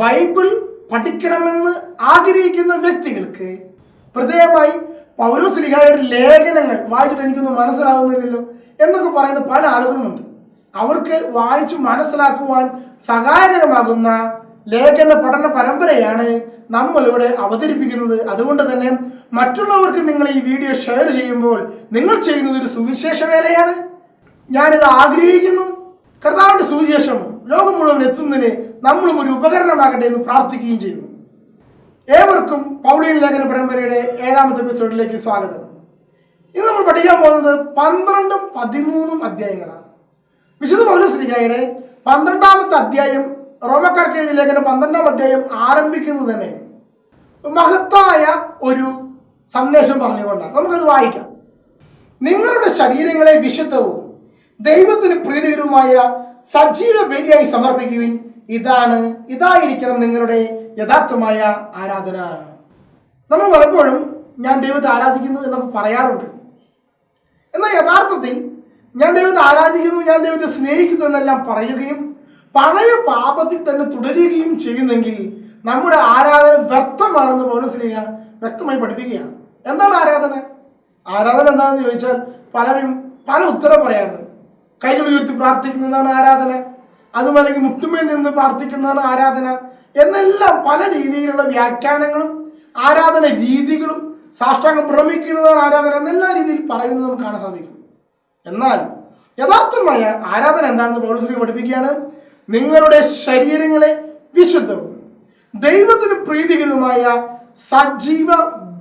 Bible പഠിക്കണമെന്ന് ആഗ്രഹിക്കുന്ന വ്യക്തികൾക്ക് പ്രത്യേകമായി പൗലോസ്ലിഹായുടെ ലേഖനങ്ങൾ വായിച്ചിട്ട് എനിക്കൊന്നും മനസ്സിലാകുന്നില്ലല്ലോ എന്നൊക്കെ പറയുന്ന പല ആളുകളുമുണ്ട്. അവർക്ക് വായിച്ച് മനസ്സിലാക്കുവാൻ സഹായകരമാകുന്ന ലേഖന പഠന പരമ്പരയാണ് നമ്മളിവിടെ അവതരിപ്പിക്കുന്നത്. അതുകൊണ്ട് തന്നെ മറ്റുള്ളവർക്ക് നിങ്ങൾ ഈ വീഡിയോ ഷെയർ ചെയ്യുമ്പോൾ നിങ്ങൾ ചെയ്യുന്നത് ഒരു സുവിശേഷ വേലയാണ്. ഞാനിത് ആഗ്രഹിക്കുന്നു. കർത്താവിന്റെ സുവിശേഷം ലോകം മുഴുവൻ എത്തുന്നതിന് നമ്മളും ഒരു ഉപകരണമാകട്ടെ എന്ന് പ്രാർത്ഥിക്കുകയും ചെയ്യുന്നു. ഏവർക്കും പൗളിയൻ ലേഖന പരമ്പരയുടെ ഏഴാമത്തെ എപ്പിസോഡിലേക്ക് സ്വാഗതം. ഇന്ന് നമ്മൾ പഠിക്കാൻ പോകുന്നത് പന്ത്രണ്ടും പതിമൂന്നും അധ്യായങ്ങളാണ്. വിശുദ്ധ പൗലശ്രീകായുടെ പന്ത്രണ്ടാമത്തെ അധ്യായം റോമക്കാർക്ക് എഴുതിയ ലേഖനം പന്ത്രണ്ടാം അധ്യായം ആരംഭിക്കുന്നത് തന്നെ മഹത്തായ ഒരു സന്ദേശം പറഞ്ഞുകൊണ്ടാണ്. നമുക്കത് വായിക്കാം. നിങ്ങളുടെ ശരീരങ്ങളെ വിശുദ്ധവും ദൈവത്തിന് പ്രീതികരവുമായ സജീവ ബലിയായി സമർപ്പിക്കുവിൻ ഇതാണ് ഇതായിരിക്കണം നിങ്ങളുടെ യഥാർത്ഥമായ ആരാധന. നമ്മൾ പലപ്പോഴും ഞാൻ ദൈവത്തെ ആരാധിക്കുന്നു എന്നൊക്കെ പറയാറുണ്ട്. എന്നാൽ യഥാർത്ഥത്തിൽ ഞാൻ ദൈവത്തെ ആരാധിക്കുന്നു ഞാൻ ദൈവത്തെ സ്നേഹിക്കുന്നു എന്നെല്ലാം പറയുകയും പഴയ പാപത്തിൽ തന്നെ തുടരുകയും ചെയ്യുന്നെങ്കിൽ നമ്മുടെ ആരാധന വ്യർത്ഥമാണെന്ന് പൗലസ്ലീഹ വ്യക്തമായി പഠിപ്പിക്കുകയാണ്. എന്താണ് ആരാധന? ആരാധന എന്താണെന്ന് ചോദിച്ചാൽ പലരും പല ഉത്തരം പറയാറുണ്ട്. കൈകൾ ഉയർത്തി പ്രാർത്ഥിക്കുന്നതാണ് ആരാധന. അതുമല്ലെങ്കിൽ മുത്തുമ്മയിൽ നിന്ന് പ്രാർത്ഥിക്കുന്നതാണ് ആരാധന എന്നെല്ലാം പല രീതിയിലുള്ള വ്യാഖ്യാനങ്ങളും ആരാധന രീതികളും സാഷ്ടാംഗം ഭ്രമിക്കുന്നതാണ് ആരാധന എന്നെല്ലാ രീതിയിൽ പറയുന്നത് നമുക്ക് കാണാൻ സാധിക്കും. എന്നാൽ യഥാർത്ഥമായ ആരാധന എന്താണെന്ന് പൗരസ്ത്രീ പഠിപ്പിക്കുകയാണ്. നിങ്ങളുടെ ശരീരങ്ങളെ വിശുദ്ധവും ദൈവത്തിന് പ്രീതികരവുമായ സജീവ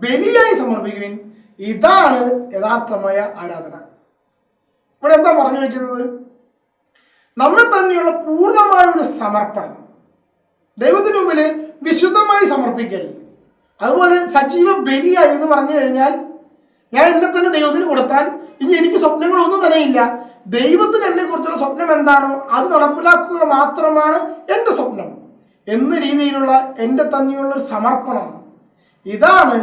ബലിയായി സമർപ്പിക്കുവിൻ. ഇതാണ് യഥാർത്ഥമായ ആരാധന. ഇവിടെ എന്താ പറഞ്ഞു വെക്കുന്നത്? നമ്മെ തന്നെയുള്ള പൂർണമായ ഒരു സമർപ്പണം. ദൈവത്തിന് മുമ്പിൽ വിശുദ്ധമായി സമർപ്പിക്കൽ. അതുപോലെ സജീവ ബലിയായി എന്ന് പറഞ്ഞു കഴിഞ്ഞാൽ ഞാൻ എന്നെ തന്നെ ദൈവത്തിന് കൊടുത്താൽ ഇനി എനിക്ക് സ്വപ്നങ്ങളൊന്നും തന്നെ ഇല്ല. ദൈവത്തിന് എന്നെ കുറിച്ചുള്ള സ്വപ്നം എന്താണോ അത് നടപ്പിലാക്കുക മാത്രമാണ് എന്റെ സ്വപ്നം. എന്ന രീതിയിലുള്ള എന്റെ തന്നെയുള്ള ഒരു സമർപ്പണം. ഇതാണ്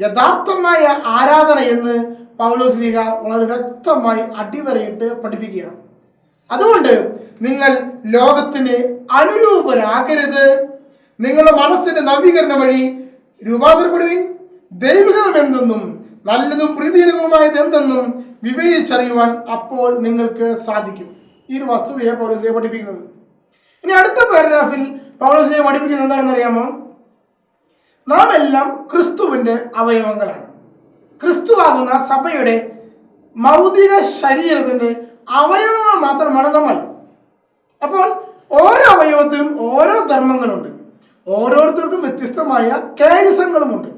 യഥാർത്ഥമായ ആരാധന എന്ന് പൗലോസ് ലീഗ വളരെ വ്യക്തമായി അടിവരയിട്ട് പഠിപ്പിക്കുകയാണ്. അതുകൊണ്ട് നിങ്ങൾ ലോകത്തിന് അനുരൂപരാകരുത്. നിങ്ങളുടെ മനസ്സിന്റെ നവീകരണം വഴി രൂപാന്തരപ്പെടുവിൻ. ദൈവികം എന്തെന്നും നല്ലതും പ്രീതികരവുമായത് എന്തെന്നും വിവേചിച്ചറിയുവാൻ അപ്പോൾ നിങ്ങൾക്ക് സാധിക്കും. ഈ ഒരു വസ്തുതയെ പൗലോസിനെ പഠിപ്പിക്കുന്നത്. ഇനി അടുത്ത പാരഗ്രാഫിൽ പൗലോസിനെ പഠിപ്പിക്കുന്നത് എന്താണെന്ന് അറിയാമോ? നാം എല്ലാം ക്രിസ്തുവിന്റെ അവയവങ്ങളാണ്. ക്രിസ്തു ആകുന്ന സഭയുടെ മൗതിക ശരീരത്തിന്റെ അവയവങ്ങൾ മാത്രമാണ് നമ്മൾ. അപ്പോൾ ഓരോ അവയവത്തിനും ഓരോ ധർമ്മങ്ങളുണ്ട്. ഓരോരുത്തർക്കും വ്യത്യസ്തമായ കാരിസങ്ങളുമുണ്ട്.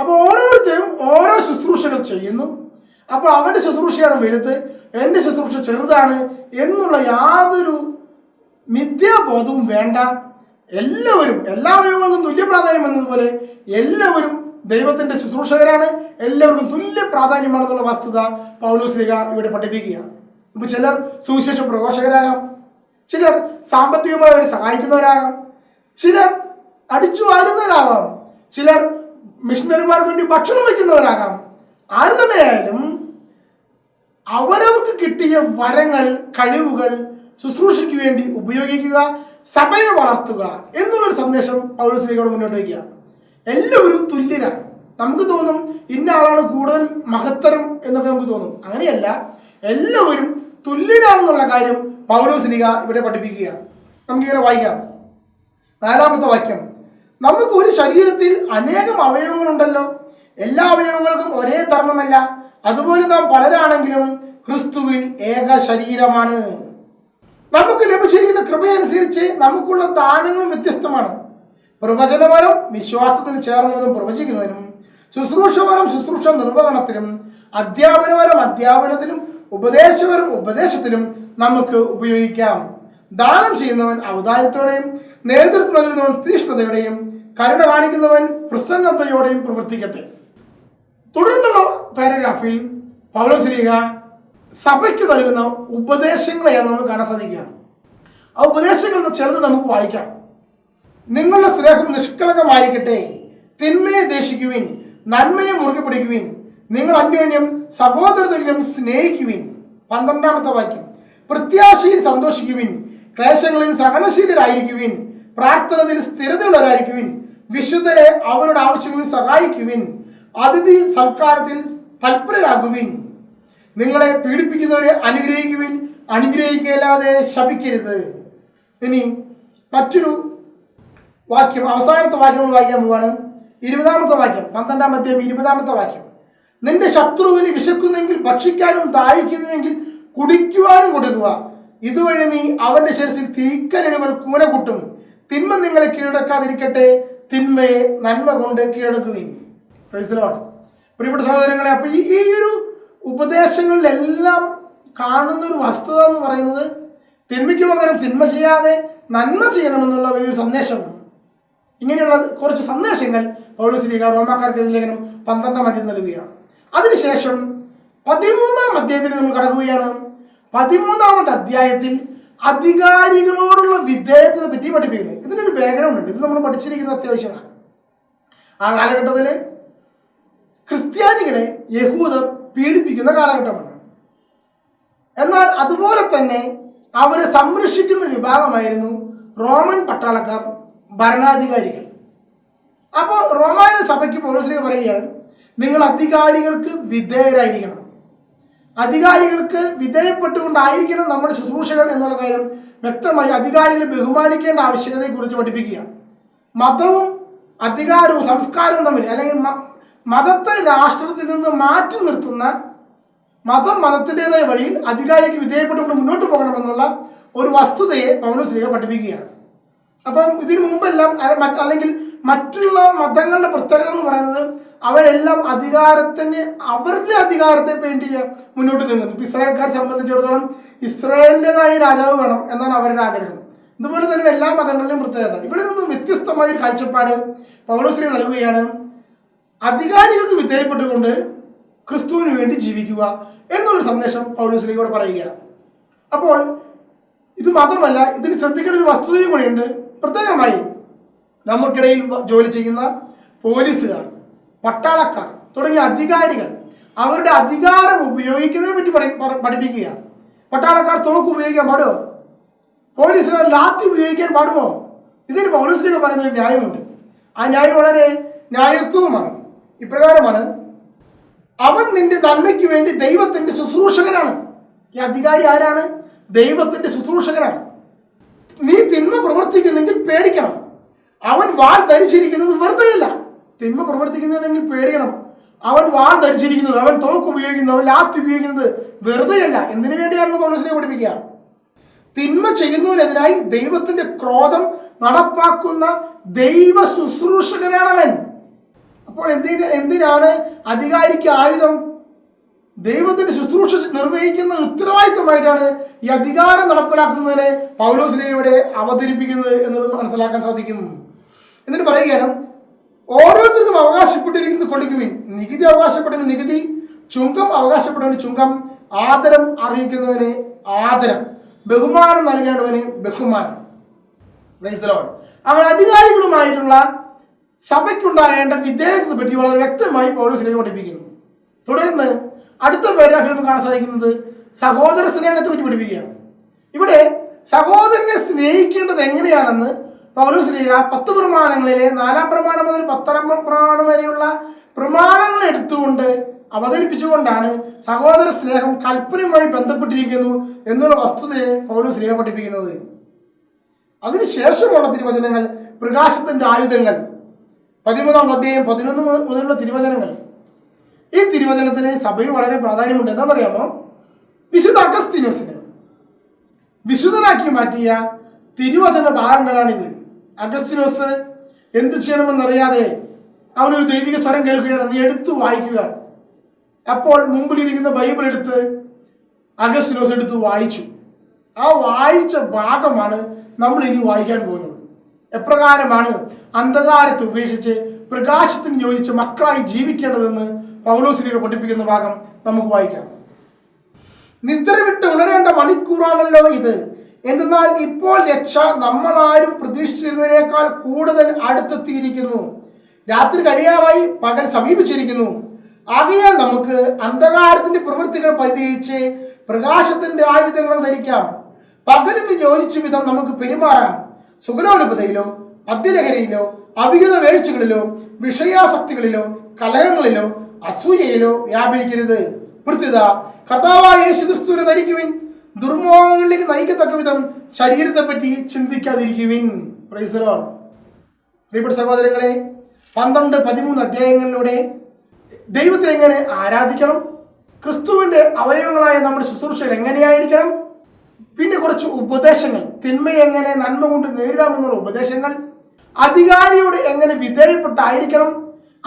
അപ്പോൾ ഓരോരുത്തരും ഓരോ ശുശ്രൂഷകൾ ചെയ്യുന്നു. അപ്പോൾ അവന്റെ ശുശ്രൂഷയാണ് വലുത് എന്റെ ശുശ്രൂഷ ചെറുതാണ് എന്നുള്ള യാതൊരു മിഥ്യാബോധവും വേണ്ട. എല്ലാവരും എല്ലാ അവയവങ്ങൾക്കും തുല്യ പ്രാധാന്യം എന്നതുപോലെ എല്ലാവരും ദൈവത്തിന്റെ ശുശ്രൂഷകരാണ്. എല്ലാവർക്കും തുല്യ പ്രാധാന്യമാണെന്നുള്ള വസ്തുത പൗലോസ്ലിക ഇവിടെ പഠിപ്പിക്കുകയാണ്. ഇപ്പൊ ചിലർ സുവിശേഷ പ്രഘോഷകരാകാം ചിലർ സാമ്പത്തികമായി അവരെ സഹായിക്കുന്നവരാകാം ചിലർ അടിച്ചു വാരുന്നവരാകാം ചിലർ മിഷണറിമാർക്ക് വേണ്ടി ഭക്ഷണം വയ്ക്കുന്നവരാകാം. ആര് തന്നെയായാലും അവരവർക്ക് കിട്ടിയ വരങ്ങൾ കഴിവുകൾ ശുശ്രൂഷയ്ക്ക് വേണ്ടി ഉപയോഗിക്കുക സഭയെ വളർത്തുക എന്നുള്ളൊരു സന്ദേശം പൗരസ്ത്രീകളോട് മുന്നോട്ട് വയ്ക്കുക. എല്ലാവരും തുല്യരാണ്. നമുക്ക് തോന്നും ഇന്ന ആളാണ് കൂടുതൽ മഹത്തരം എന്നൊക്കെ നമുക്ക് തോന്നും. അങ്ങനെയല്ല എല്ലാവരും തുല്യരാണെന്നുള്ള കാര്യം പൗലോസ്ലിക ഇവിടെ പഠിപ്പിക്കുക നമുക്കിങ്ങനെ വായിക്കാം. നാലാമത്തെ വാക്യം. നമുക്ക് ഒരു ശരീരത്തിൽ അനേകം അവയവങ്ങളുണ്ടല്ലോ. എല്ലാ അവയവങ്ങൾക്കും ഒരേ ധർമ്മമല്ല. അതുപോലെ നാം പലരാണെങ്കിലും ക്രിസ്തുവിൽ ഏക ശരീരമാണ്. നമുക്ക് ലഭിച്ചിരിക്കുന്ന കൃപയനുസരിച്ച് നമുക്കുള്ള ദാനങ്ങളും വ്യത്യസ്തമാണ്. പ്രവചനപരം വിശ്വാസത്തിന് ചേർന്നതും പ്രവചിക്കുന്നതിനും ശുശ്രൂഷപരം ശുശ്രൂഷ നിർവഹണത്തിലും അധ്യാപനപരം അധ്യാപനത്തിലും ഉപദേശപരം ഉപദേശത്തിലും നമുക്ക് ഉപയോഗിക്കാം. ദാനം ചെയ്യുന്നവൻ ഔദാര്യത്തോടെയും നേതൃത്വം നൽകുന്നവൻ തീഷ്ണതയോടെയും കരുണ കാണിക്കുന്നവൻ പ്രസന്നതയോടെയും പ്രവർത്തിക്കട്ടെ. തുടർന്നുള്ള പാരഗ്രാഫിൽ പൗരശ്രീക സഭയ്ക്ക് നൽകുന്ന ഉപദേശങ്ങളെയാണ് നമുക്ക് കാണാൻ സാധിക്കുക. ആ ഉപദേശങ്ങളിൽ ചിലത് നമുക്ക് വായിക്കാം. നിങ്ങളുടെ സ്നേഹം നിഷ്കളങ്കമായിരിക്കട്ടെ. തിന്മയെ ദേഷിക്കുവിൻ നന്മയെ മുറുകെ പിടിക്കുവിൻ നിങ്ങൾ അന്യോന്യം സഹോദരതുല്യം സ്നേഹിക്കുവിൻ. പന്ത്രണ്ടാമത്തെ വാക്യം. പ്രത്യാശയിൽ സന്തോഷിക്കുവിൻ. ക്ലേശങ്ങളിൽ സഹനശീലരായിരിക്കുവിൻ. പ്രാർത്ഥനയിൽ സ്ഥിരതയുള്ളവരായിരിക്കുവിൻ. വിശുദ്ധരെ അവരുടെ ആവശ്യങ്ങളിൽ സഹായിക്കുവിൻ. അതിഥി സൽക്കാരത്തിൽ തൽപരരാകുവിൻ. നിങ്ങളെ പീഡിപ്പിക്കുന്നവരെ അനുഗ്രഹിക്കുവിൻ. അനുഗ്രഹിക്കല്ലാതെ ശപിക്കരുത്. ഇനി മറ്റൊരു വാക്യം. അവസാനത്തെ വാക്യം വായിക്കാൻ പോവാണ്. ഇരുപതാമത്തെ വാക്യം. പന്ത്രണ്ടാമത്തെയും ഇരുപതാമത്തെ വാക്യം. നിന്റെ ശത്രുവിന് വിശക്കുന്നെങ്കിൽ ഭക്ഷിക്കാനും ദാഹിക്കുന്നുവെങ്കിൽ കുടിക്കുവാനും കൊടുക്കുക. ഇതുവഴി നീ അവന്റെ ശിരസിൽ തീക്കരലുകൾ കൂന കൂട്ടും. തിന്മ നിങ്ങളെ കീഴടക്കാതിരിക്കട്ടെ. തിന്മയെ നന്മ കൊണ്ട് കീഴടക്കുകയും. പ്രിയപ്പെട്ട സഹോദരങ്ങളെ അപ്പൊ ഈ ഒരു ഉപദേശങ്ങളിലെല്ലാം കാണുന്ന ഒരു വസ്തുത എന്ന് പറയുന്നത് തിന്മയ്ക്ക് പകരം തിന്മ ചെയ്യാതെ നന്മ ചെയ്യണമെന്നുള്ള വലിയൊരു സന്ദേശം. ഇങ്ങനെയുള്ള കുറച്ച് സന്ദേശങ്ങൾ പൗലോസ് ലീഗ റോമാക്കാർക്ക് ലേഖനം പന്ത്രണ്ടാം അധ്യായം നൽകുകയാണ്. അതിനുശേഷം പതിമൂന്നാം അധ്യായത്തിൽ നമ്മൾ കടക്കുകയാണ്. പതിമൂന്നാമത്തെ അധ്യായത്തിൽ അധികാരികളോടുള്ള വിധേയത്വത്തെ പറ്റി പഠിപ്പിക്കുന്നത് ഇതിനൊരു ബാക്ക്ഗ്രൗണ്ട് ഉണ്ട്. ഇത് നമ്മൾ പഠിച്ചിരിക്കുന്നത് അത്യാവശ്യമാണ്. ആ കാലഘട്ടത്തിൽ ക്രിസ്ത്യാനികളെ യഹൂദർ പീഡിപ്പിക്കുന്ന കാലഘട്ടമാണ്. എന്നാൽ അതുപോലെ തന്നെ അവരെ സംരക്ഷിക്കുന്ന വിഭാഗമായിരുന്നു റോമൻ പട്ടാളക്കാർ ഭരണാധികാരികൾ. അപ്പോൾ റോമാന സഭയ്ക്ക് പോലീസിലേക്ക് പറയുകയാണ് നിങ്ങൾ അധികാരികൾക്ക് വിധേയരായിരിക്കണം. അധികാരികൾക്ക് വിധേയപ്പെട്ടുകൊണ്ടായിരിക്കണം നമ്മുടെ ശുശ്രൂഷകൾ എന്നുള്ള കാര്യം വ്യക്തമായി അധികാരികളെ ബഹുമാനിക്കേണ്ട ആവശ്യകതയെക്കുറിച്ച് പഠിപ്പിക്കുക. മതവും അധികാരവും സംസ്കാരവും തമ്മിൽ അല്ലെങ്കിൽ മതത്തെ രാഷ്ട്രത്തിൽ നിന്ന് മാറ്റി നിർത്തുന്ന മതം മതത്തിന്റെതായ വഴിയിൽ അധികാരിക്ക് വിധേയപ്പെട്ടുകൊണ്ട് മുന്നോട്ട് പോകണമെന്നുള്ള ഒരു വസ്തുതയെ പൗലോസ് ലീഗ പഠിപ്പിക്കുകയാണ്. അപ്പം ഇതിനു മുമ്പെല്ലാം അല്ലെങ്കിൽ മറ്റുള്ള മതങ്ങളുടെ പ്രത്യേകത എന്ന് പറയുന്നത് അവരെല്ലാം അധികാരത്തിന് അവരുടെ അധികാരത്തെ വേണ്ടി മുന്നോട്ട് ഇപ്പം ഇസ്രായേൽക്കാരെ സംബന്ധിച്ചിടത്തോളം ഇസ്രായേലിന്റെതായ രാജാവ് വേണം എന്നാണ് അവരുടെ ആഗ്രഹം. ഇതുപോലെ തന്നെ എല്ലാ മതങ്ങളിലെയും പ്രത്യേകത. ഇവിടെ നിന്ന് വ്യത്യസ്തമായ ഒരു കാഴ്ചപ്പാട് പൗലോസിനെ നൽകുകയാണ്. അധികാരികൾക്ക് വിധേയപ്പെട്ടുകൊണ്ട് ക്രിസ്തുവിന് വേണ്ടി ജീവിക്കുക എന്നുള്ളൊരു സന്ദേശം പൗലോസിലേക്കൂടെ പറയുകയാണ്. അപ്പോൾ ഇത് മാത്രമല്ല ഇതിന് ശ്രദ്ധിക്കേണ്ട ഒരു വസ്തുതയും കൂടിയുണ്ട്. പ്രത്യേകമായി നമുക്കിടയിൽ ജോലി ചെയ്യുന്ന പോലീസുകാർ. പട്ടാളക്കാർ തുടങ്ങിയ അധികാരികൾ അവരുടെ അധികാരം ഉപയോഗിക്കുന്നതിനെ പറ്റി പഠി- പറ- പഠിപ്പിക്കുക പട്ടാളക്കാർ തോക്ക് ഉപയോഗിക്കാൻ പാടുമോ? പോലീസുകാർ ലാത്തി ഉപയോഗിക്കാൻ പാടുമോ? ഇതിന് പൗലീസിലേക്ക് പറയുന്ന ഒരു ന്യായമുണ്ട്. ആ ന്യായം വളരെ ന്യായത്വവുമാണ്. ഇപ്രകാരമാണ് അവൻ നിന്റെ നന്മയ്ക്ക് വേണ്ടി ദൈവത്തിന്റെ ശുശ്രൂഷകനാണ്. ഈ അധികാരി ആരാണ്? ദൈവത്തിന്റെ ശുശ്രൂഷകനാണ്. നീ തിന്മ പ്രവർത്തിക്കുന്നെങ്കിൽ പേടിക്കണം. അവൻ വാൾ ധരിച്ചിരിക്കുന്നത് വെറുതെയല്ല. തിന്മ പ്രവർത്തിക്കുന്നതെങ്കിൽ പേടിക്കണം. അവൻ വാൾ ധരിച്ചിരിക്കുന്നത് അവൻ തോക്ക് ഉപയോഗിക്കുന്നത് അവൻ ലാത്തി ഉപയോഗിക്കുന്നത് വെറുതെയല്ല. എന്തിനു വേണ്ടിയാണെന്ന് പൗലോസിനെ പഠിപ്പിക്കുക? തിന്മ ചെയ്യുന്നതിനെതിരായി ദൈവത്തിന്റെ ക്രോധം നടപ്പാക്കുന്ന ദൈവ ശുശ്രൂഷകനാണവൻ അപ്പോൾ എന്തിന് എന്തിനാണ് അധികാരിക്ക് ആയുധം? ദൈവത്തിന്റെ ശുശ്രൂഷ നിർവഹിക്കുന്ന ഉത്തരവാദിത്തമായിട്ടാണ് ഈ അധികാരം നടപ്പിലാക്കുന്നതിനെ ഇവിടെ അവതരിപ്പിക്കുന്നത് എന്ന് മനസ്സിലാക്കാൻ സാധിക്കും. എന്നിട്ട് പറയുകയാണ് ഓരോരുത്തർക്കും അവകാശപ്പെട്ടിരിക്കുന്ന കൊടുക്കുവിൻ. നികുതി അവകാശപ്പെട്ടവന് നികുതി ചുങ്കം അവകാശപ്പെടുന്ന ചുങ്കം ആദരം അറിയിക്കുന്നവന് ആദരം ബഹുമാനം നൽകേണ്ടവന് ബഹുമാനം. അങ്ങനെ അധികാരികളുമായിട്ടുള്ള സഭയ്ക്കുണ്ടാകേണ്ട വിധേയത്തെ പറ്റി വളരെ വ്യക്തമായി പൗലോസിലേക്ക് പഠിപ്പിക്കുന്നു. തുടർന്ന് അടുത്ത പാരാഗ്രാഫിൽ നമുക്ക് കാണാൻ സാധിക്കുന്നത് സഹോദര സ്നേഹത്തെ പറ്റി പഠിപ്പിക്കുകയാണ്. ഇവിടെ സഹോദരനെ സ്നേഹിക്കേണ്ടത് എങ്ങനെയാണെന്ന് പൗലോസ് ലീഗ പത്ത് പ്രമാണങ്ങളിലെ നാലാം പ്രമാണം മുതൽ പത്താം പ്രമാണം വരെയുള്ള പ്രമാണങ്ങൾ എടുത്തുകൊണ്ട് അവതരിപ്പിച്ചുകൊണ്ടാണ് സഹോദര സ്നേഹം കൽപ്പനയുമായി ബന്ധപ്പെട്ടിരിക്കുന്നു എന്നുള്ള വസ്തുതയെ പൗലോസ് ലീഗ പഠിപ്പിക്കുന്നത്. അതിനുശേഷമുള്ള തിരുവചനങ്ങൾ പ്രകാശത്തിന്റെ ആയുധങ്ങൾ. പതിമൂന്നാം അധ്യായം പതിനൊന്ന് മുതലുള്ള തിരുവചനങ്ങൾ. ഈ തിരുവചനത്തിന് സഭയിൽ വളരെ പ്രാധാന്യമുണ്ട്. എന്താണെന്നറിയാമോ? വിശുദ്ധ അഗസ്തീനോസിന് വിശുദ്ധനാക്കി മാറ്റിയ തിരുവചന ഭാഗങ്ങളാണിത്. അഗസ്റ്റിനോസ് എന്ത് ചെയ്യണമെന്നറിയാതെ അവനൊരു ദൈവിക സ്വരം കേൾക്കുകയാണ്. നീ എടുത്തു വായിക്കുക. അപ്പോൾ മുമ്പിലിരിക്കുന്ന ബൈബിൾ എടുത്ത് അഗസ്റ്റിനോസ് എടുത്ത് വായിച്ചു. ആ വായിച്ച ഭാഗമാണ് നമ്മൾ ഇനി വായിക്കാൻ പോകുന്നത്. എപ്രകാരമാണ് അന്ധകാരത്തെ ഉപേക്ഷിച്ച് പ്രകാശത്തിന് യോജിച്ച് മക്കളായി ജീവിക്കേണ്ടതെന്ന് പൗലോസിനെ പഠിപ്പിക്കുന്ന ഭാഗം നമുക്ക് വായിക്കാം. നിദ്ര വിട്ട് ഉണരേണ്ട മണിക്കൂറാണല്ലോ ഇത്. എന്തെന്നാൽ ഇപ്പോൾ രക്ഷ നമ്മളാരും പ്രതീക്ഷിച്ചിരുന്നതിനേക്കാൾ കൂടുതൽ അടുത്തെത്തിയിരിക്കുന്നു. രാത്രി കഴിയാറായി പകൽ സമീപിച്ചിരിക്കുന്നു. ആകയാൽ നമുക്ക് അന്ധകാരത്തിന്റെ പ്രവൃത്തികൾ പരിഹരിച്ച് പ്രകാശത്തിന്റെ ആയുധങ്ങൾ ധരിക്കാം. പകലിന് യോജിച്ച വിധം നമുക്ക് പെരുമാറാം. സുഗലോലുപതയിലോ മദ്യലഹരിയിലോ അവിഹിത വേഴ്ചകളിലോ വിഷയാസക്തികളിലോ കലഹങ്ങളിലോ അസൂയയിലോ വ്യാപരിക്കരുത്. വൃത്തിത കർത്താവായ യേശുക്രിസ്തുവിനെ ധരിക്കുവിൻ. ദുർമോഹങ്ങളിലേക്ക് നയിക്കത്തക്ക വിധം ശരീരത്തെ പറ്റി ചിന്തിക്കാതിരിക്കുവിൻ. പ്രിയപ്പെട്ട സഹോദരങ്ങളെ പന്ത്രണ്ട് പതിമൂന്ന് അധ്യായങ്ങളിലൂടെ ദൈവത്തെ എങ്ങനെ ആരാധിക്കണം? ക്രിസ്തുവിന്റെ അവയവങ്ങളായ നമ്മുടെ ശുശ്രൂഷകൾ എങ്ങനെയായിരിക്കണം? പിന്നെ കുറച്ച് ഉപദേശങ്ങൾ. തിന്മയെ എങ്ങനെ നന്മ കൊണ്ട് നേരിടാമെന്നുള്ള ഉപദേശങ്ങൾ. അധികാരിയോട് എങ്ങനെ വിധേയപ്പെട്ടായിരിക്കണം?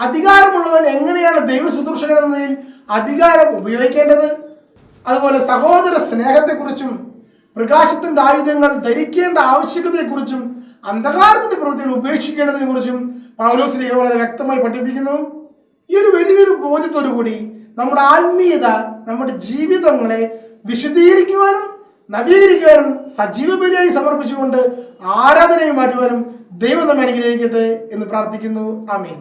അധികാരമുള്ളവൻ എങ്ങനെയാണ് ദൈവ ശുശ്രൂഷകൾ എന്നതിൽ അധികാരം ഉപയോഗിക്കേണ്ടത്? അതുപോലെ സഹോദര സ്നേഹത്തെക്കുറിച്ചും പ്രകാശത്തിന്റെ ആയുധങ്ങൾ ധരിക്കേണ്ട ആവശ്യകതയെക്കുറിച്ചും അന്ധകാരത്തിന്റെ പ്രവൃത്തികൾ ഉപേക്ഷിക്കേണ്ടതിനെ കുറിച്ചും പൗലോസ് വളരെ വ്യക്തമായി പഠിപ്പിക്കുന്നു. ഈ ഒരു വലിയൊരു ബോധ്യത്തോടു കൂടി നമ്മുടെ ആത്മീയത നമ്മുടെ ജീവിതങ്ങളെ വിശദീകരിക്കുവാനും നവീകരിക്കുവാനും സജീവ ബലിയായി സമർപ്പിച്ചുകൊണ്ട് ആരാധനയെ മാറ്റുവാനും ദൈവം നമ്മെ അനുഗ്രഹിക്കട്ടെ എന്ന് പ്രാർത്ഥിക്കുന്നു. ആമീൻ.